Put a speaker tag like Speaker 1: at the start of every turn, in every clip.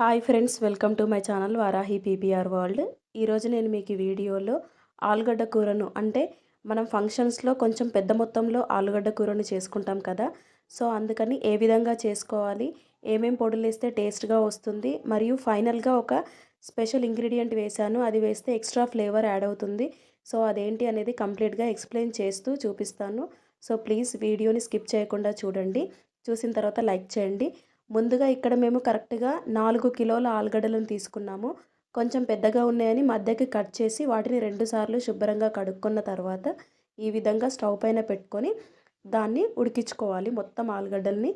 Speaker 1: Hi friends welcome to my channel Varahi PPR world. ఈరోజు నేను మీకు ఈ వీడియోలో ఆలుగడ్డ కూరను అంటే మనం ఫంక్షన్స్లో కొంచెం పెద్ద మొత్తంలో ఆలుగడ్డ కూరను చేసుకుంటాం కదా. సో అందుకని ఏ విధంగా చేసుకోవాలి ఏమేం పొడులు వేస్తే టేస్ట్గా వస్తుంది మరియు ఫైనల్గా ఒక స్పెషల్ ఇంగ్రీడియంట్ వేశాను అది వేస్తే ఎక్స్ట్రా ఫ్లేవర్ యాడ్ అవుతుంది. సో అదేంటి అనేది కంప్లీట్గా ఎక్స్ప్లెయిన్ చేస్తూ చూపిస్తాను. సో ప్లీజ్ వీడియోని స్కిప్ చేయకుండా చూడండి. చూసిన తర్వాత లైక్ చేయండి. ముందుగా ఇక్కడ మేము కరెక్ట్గా నాలుగు కిలోల ఆలుగడ్డలను తీసుకున్నాము. కొంచెం పెద్దగా ఉన్నాయని మధ్యకి కట్ చేసి వాటిని రెండుసార్లు శుభ్రంగా కడుక్కున్న తర్వాత ఈ విధంగా స్టవ్ పైన పెట్టుకొని దాన్ని ఉడికించుకోవాలి మొత్తం ఆలుగడ్డల్ని.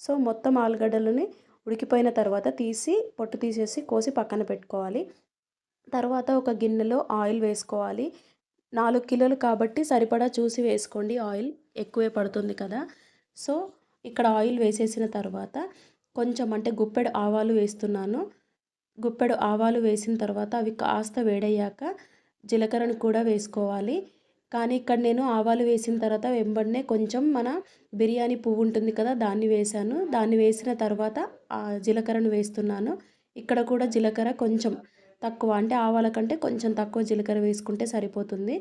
Speaker 1: సో మొత్తం ఆలుగడ్డలని ఉడికిపోయిన తర్వాత తీసి పొట్టు తీసేసి కోసి పక్కన పెట్టుకోవాలి. తర్వాత ఒక గిన్నెలో ఆయిల్ వేసుకోవాలి. నాలుగు కిలోలు కాబట్టి సరిపడా చూసి వేసుకోండి. ఆయిల్ ఎక్కువే పడుతుంది కదా. సో ఇక్కడ ఆయిల్ వేసేసిన తర్వాత కొంచెం అంటే గుప్పెడు ఆవాలు వేస్తున్నాను. గుప్పెడు ఆవాలు వేసిన తర్వాత అవి కాస్త వేడయ్యాక జీలకర్రను కూడా వేసుకోవాలి. కానీ ఇక్కడ నేను ఆవాలు వేసిన తర్వాత వెంబడినే కొంచెం మన బిర్యానీ పువ్వు ఉంటుంది కదా దాన్ని వేసాను దాన్ని వేసిన తర్వాత జీలకర్రను వేస్తున్నాను. ఇక్కడ కూడా జీలకర్ర కొంచెం తక్కువ అంటే ఆవాల కంటే కొంచెం తక్కువ జీలకర్ర వేసుకుంటే సరిపోతుంది.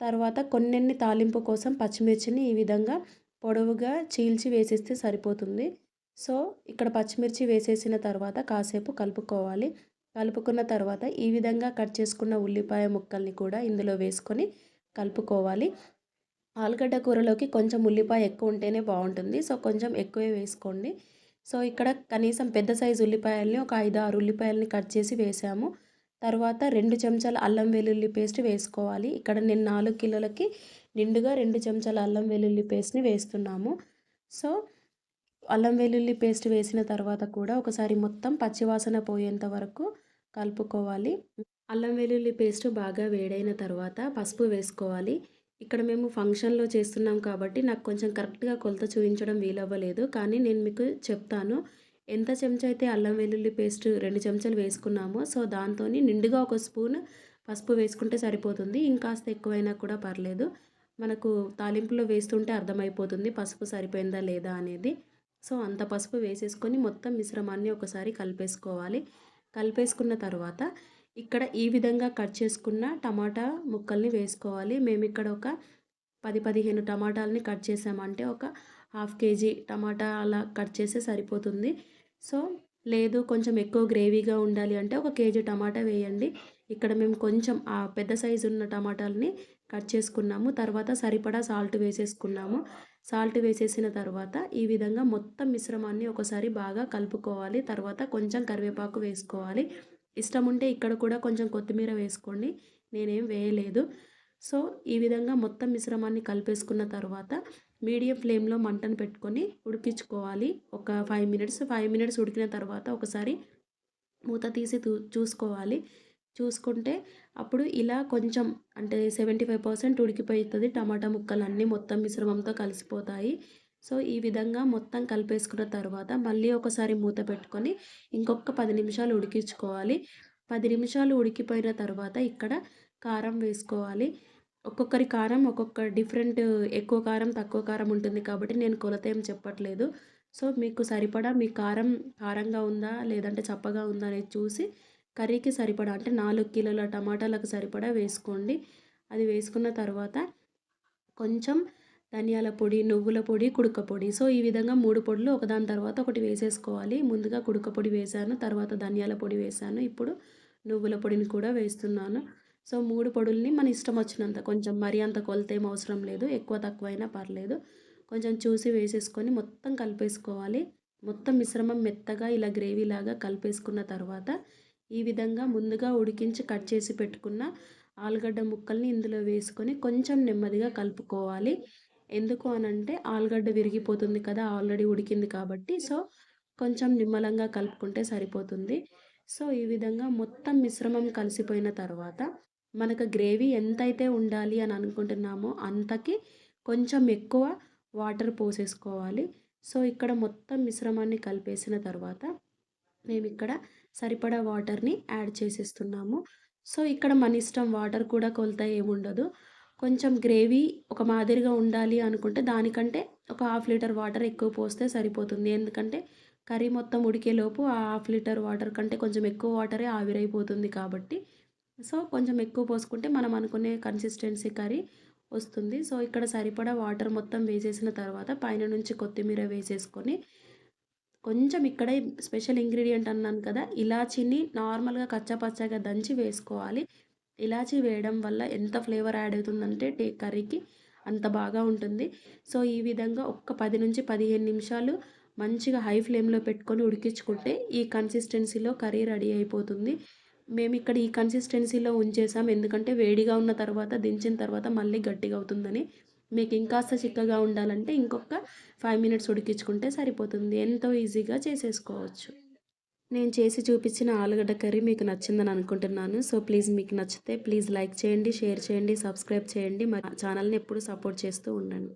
Speaker 1: తర్వాత కొన్నెన్ని తాలింపు కోసం పచ్చిమిర్చిని ఈ విధంగా పొడవుగా చీల్చి వేసేస్తే సరిపోతుంది. సో ఇక్కడ పచ్చిమిర్చి వేసేసిన తర్వాత కాసేపు కలుపుకోవాలి. కలుపుకున్న తర్వాత ఈ విధంగా కట్ చేసుకున్న ఉల్లిపాయ ముక్కల్ని కూడా ఇందులో వేసుకొని కలుపుకోవాలి. ఆలుగడ్డ కూరలోకి కొంచెం ఉల్లిపాయ ఎక్కువ ఉంటేనే బాగుంటుంది. సో కొంచెం ఎక్కువే వేసుకోండి. సో ఇక్కడ కనీసం పెద్ద సైజు ఉల్లిపాయల్ని ఒక ఐదు ఆరు ఉల్లిపాయల్ని కట్ చేసి వేసాము. తర్వాత రెండు చెంచాల అల్లం వెల్లుల్లి పేస్ట్ వేసుకోవాలి. ఇక్కడ నేను నాలుగు కిలోలకి నిండుగా రెండు చెంచాల అల్లం వెల్లుల్లి పేస్ట్ని వేస్తున్నాము. సో అల్లం వెల్లుల్లి పేస్ట్ వేసిన తర్వాత కూడా ఒకసారి మొత్తం పచ్చివాసన పోయేంత వరకు కలుపుకోవాలి. అల్లం వెల్లుల్లి పేస్ట్ బాగా వేడైన తర్వాత పసుపు వేసుకోవాలి. ఇక్కడ మేము ఫంక్షన్లో చేస్తున్నాం కాబట్టి నాకు కొంచెం కరెక్ట్గా కొలత చూపించడం వీలవ్వలేదు. కానీ నేను మీకు చెప్తాను. ఎంత చెంచా అయితే అల్లం వెల్లుల్లి పేస్ట్ రెండు చెంచాలు వేసుకున్నామో సో దాంతో నిండుగా ఒక స్పూన్ పసుపు వేసుకుంటే సరిపోతుంది. ఇంకాస్త ఎక్కువైనా కూడా పర్లేదు. మనకు తాలింపులో వేస్తుంటే అర్థమైపోతుంది పసుపు సరిపోయిందా లేదా అనేది. సో అంత పసుపు వేసేసుకొని మొత్తం మిశ్రమాన్ని ఒకసారి కలిపేసుకోవాలి. కలిపేసుకున్న తర్వాత ఇక్కడ ఈ విధంగా కట్ చేసుకున్న టమాటా ముక్కల్ని వేసుకోవాలి. మేము ఇక్కడ ఒక పది పదిహేను టమాటాలని కట్ చేసామంటే ఒక హాఫ్ కేజీ టమాటా అలా కట్ చేస్తే సరిపోతుంది. సో లేదు కొంచెం ఎక్కువ గ్రేవీగా ఉండాలి అంటే ఒక కేజీ టమాటా వేయండి. ఇక్కడ మేము కొంచెం ఆ పెద్ద సైజు ఉన్న టమాటాలని కట్ చేసుకున్నాము. తర్వాత సరిపడా సాల్ట్ వేసేసుకున్నాము. సాల్ట్ వేసేసిన తర్వాత ఈ విధంగా మొత్తం మిశ్రమాన్ని ఒకసారి బాగా కలుపుకోవాలి. తర్వాత కొంచెం కరివేపాకు వేసుకోవాలి. ఇష్టం ఉంటే ఇక్కడ కూడా కొంచెం కొత్తిమీర వేసుకోండి. నేనేం వేయలేదు. సో ఈ విధంగా మొత్తం మిశ్రమాన్ని కలిపేసుకున్న తర్వాత మీడియం ఫ్లేమ్లో మంటను పెట్టుకొని ఉడికించుకోవాలి. ఒక ఫైవ్ మినిట్స్ ఫైవ్ మినిట్స్ ఉడికిన తర్వాత ఒకసారి మూత తీసి చూసుకోవాలి. చూసుకుంటే అప్పుడు ఇలా కొంచెం అంటే సెవెంటీ ఫైవ్ పర్సెంట్ ఉడికిపోతుంది టమాటా ముక్కలు అన్నీ మొత్తం మిశ్రమంతో కలిసిపోతాయి. సో ఈ విధంగా మొత్తం కలిపేసుకున్న తర్వాత మళ్ళీ ఒకసారి మూత పెట్టుకొని ఇంకొక పది నిమిషాలు ఉడికించుకోవాలి. పది నిమిషాలు ఉడికిపోయిన తర్వాత ఇక్కడ కారం వేసుకోవాలి. ఒక్కొక్కరి కారం ఒక్కొక్క డిఫరెంట్ ఎక్కువ కారం తక్కువ కారం ఉంటుంది కాబట్టి నేను కొలత ఏం చెప్పట్లేదు. సో మీకు సరిపడా మీ కారం కారంగా ఉందా లేదంటే చప్పగా ఉందా అనేది చూసి కర్రీకి సరిపడా అంటే నాలుగు కిలోల టమాటాలకు సరిపడా వేసుకోండి. అది వేసుకున్న తర్వాత కొంచెం ధనియాల పొడి నువ్వుల పొడి కుడుక పొడి. సో ఈ విధంగా మూడు పొడులు ఒకదాని తర్వాత ఒకటి వేసేసుకోవాలి. ముందుగా కుడుక పొడి వేసాను తర్వాత ధనియాల పొడి వేసాను. ఇప్పుడు నువ్వుల పొడిని కూడా వేస్తున్నాను. సో మూడు పొడుల్ని మన ఇష్టం వచ్చినంత కొంచెం మరీ అంత కొలత ఏం అవసరం లేదు ఎక్కువ తక్కువైనా పర్లేదు. కొంచెం చూసి వేసేసుకొని మొత్తం కలిపేసుకోవాలి. మొత్తం మిశ్రమం మెత్తగా ఇలా గ్రేవీ లాగా కలిపేసుకున్న తర్వాత ఈ విధంగా ముందుగా ఉడికించి కట్ చేసి పెట్టుకున్న ఆలుగడ్డ ముక్కల్ని ఇందులో వేసుకొని కొంచెం నెమ్మదిగా కలుపుకోవాలి. ఎందుకు అనంటే ఆలుగడ్డ విరిగిపోతుంది కదా ఆల్రెడీ ఉడికింది కాబట్టి. సో కొంచెం నిమ్మలంగా కలుపుకుంటే సరిపోతుంది. సో ఈ విధంగా మొత్తం మిశ్రమం కలిసిపోయిన తర్వాత మనకు గ్రేవీ ఎంతైతే ఉండాలి అని అనుకుంటున్నామో అంతకి కొంచెం ఎక్కువ వాటర్ పోసేసుకోవాలి. సో ఇక్కడ మొత్తం మిశ్రమాన్ని కలిపేసిన తర్వాత మేము ఇక్కడ సరిపడా వాటర్ని యాడ్ చేసేస్తున్నాము. సో ఇక్కడ మన ఇష్టం వాటర్ కూడా కొలత ఏముండదు. కొంచెం గ్రేవీ ఒక మాదిరిగా ఉండాలి అనుకుంటే దానికంటే ఒక హాఫ్ లీటర్ వాటర్ ఎక్కువ పోస్తే సరిపోతుంది. ఎందుకంటే కర్రీ మొత్తం ఉడికేలోపు ఆ హాఫ్ లీటర్ వాటర్ కంటే కొంచెం ఎక్కువ వాటరే ఆవిరైపోతుంది కాబట్టి. సో కొంచెం ఎక్కువ పోసుకుంటే మనం అనుకునే కన్సిస్టెన్సీ కర్రీ వస్తుంది. సో ఇక్కడ సరిపడా వాటర్ మొత్తం వేసేసిన తర్వాత పైన నుంచి కొత్తిమీర వేసేసుకొని కొంచెం ఇక్కడే స్పెషల్ ఇంగ్రీడియంట్ అన్నాను కదా ఇలాచీని నార్మల్గా కచ్చాపచ్చాగా దంచి వేసుకోవాలి. ఇలాచీ వేయడం వల్ల ఎంత ఫ్లేవర్ యాడ్ అవుతుందంటే టే కర్రీకి అంత బాగా ఉంటుంది. సో ఈ విధంగా ఒక్క పది నుంచి పదిహేను నిమిషాలు మంచిగా హై ఫ్లేమ్లో పెట్టుకొని ఉడికించుకుంటే ఈ కన్సిస్టెన్సీలో కర్రీ రెడీ అయిపోతుంది. మేము ఇక్కడ ఈ కన్సిస్టెన్సీలో ఉంచేసాం ఎందుకంటే వేడిగా ఉన్న తర్వాత దించిన తర్వాత మళ్ళీ గట్టిగా అవుతుందని మీకు ఇంకాస్త చిక్కగా ఉండాలంటే ఇంకొక ఫైవ్ మినిట్స్ ఉడికించుకుంటే సరిపోతుంది. ఎంతో ఈజీగా చేసేసుకోవచ్చు. నేను చేసి చూపించిన ఆలుగడ్డ కర్రీ మీకు నచ్చిందని అనుకుంటున్నాను. సో ప్లీజ్ మీకు నచ్చితే ప్లీజ్ లైక్ చేయండి షేర్ చేయండి సబ్స్క్రైబ్ చేయండి. మా ఛానల్ని ఎప్పుడు సపోర్ట్ చేస్తూ ఉండండి.